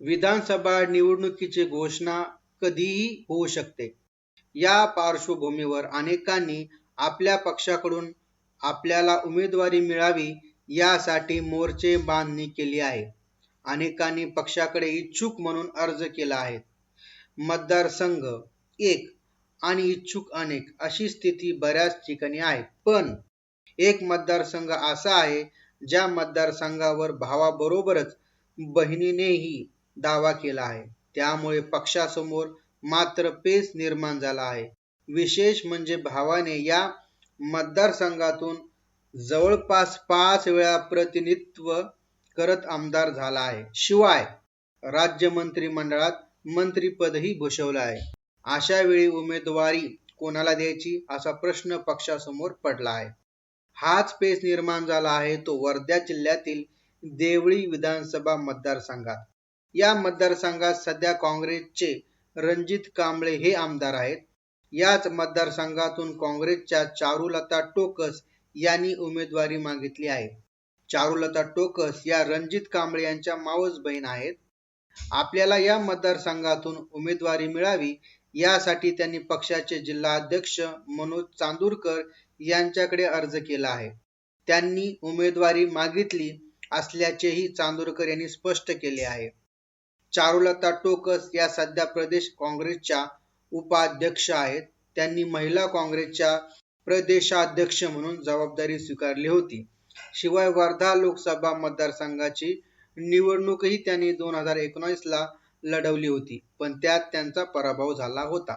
विधानसभा निवडणुकीची घोषणा कधीही होऊ शकते. या पार्श्वभूमीवर अनेकांनी आपल्या पक्षाकडून आपल्याला उमेदवारी मिळावी यासाठी मोर्चे बांधणी केली आहे. अनेकांनी पक्षाकडे इच्छुक म्हणून अर्ज केला आहे. मतदारसंघ एक आणि इच्छुक अनेक अशी स्थिती बऱ्याच ठिकाणी आहे. पण एक मतदारसंघ असा आहे ज्या मतदारसंघावर भावाबरोबरच बहिणीनेही दावा केला आहे. त्यामुळे पक्षासमोर मात्र पेच निर्माण झाला आहे. विशेष म्हणजे भावाने या मतदारसंघातून जवळपास पाच वेळा प्रतिनिधित्व करत आमदार झाला आहे. शिवाय राज्य मंत्रिमंडळात मंत्रीपदही भूषवलं आहे. अशा वेळी उमेदवारी कोणाला द्यायची असा प्रश्न पक्षासमोर पडला आहे. हाच पेच निर्माण झाला आहे तो वर्धा जिल्ह्यातील देवळी विधानसभा मतदारसंघात. या मतदारसंघात सध्या काँग्रेसचे रणजित कांबळे हे आमदार आहेत. याच मतदारसंघातून काँग्रेसच्या चारुलता टोकस यांनी उमेदवारी मागितली आहे. चारुलता टोकस या रणजित कांबळे यांच्या मावस बहीण आहेत. आपल्याला या मतदारसंघातून उमेदवारी मिळावी यासाठी त्यांनी पक्षाचे जिल्हा अध्यक्ष मनोज चांदूरकर यांच्याकडे अर्ज केला आहे. त्यांनी उमेदवारी मागितली असल्याचेही चांदूरकर यांनी स्पष्ट केले आहे. चारुलता टोकस या सध्या प्रदेश काँग्रेसच्या उपाध्यक्ष आहेत. त्यांनी महिला काँग्रेसच्या प्रदेशाध्यक्ष म्हणून जबाबदारी स्वीकारली होती. शिवाय वर्धा लोकसभा मतदारसंघाची निवडणूकही त्यांनी दोन हजार एकोणीसला लढवली होती पण त्यात त्यांचा पराभव झाला होता.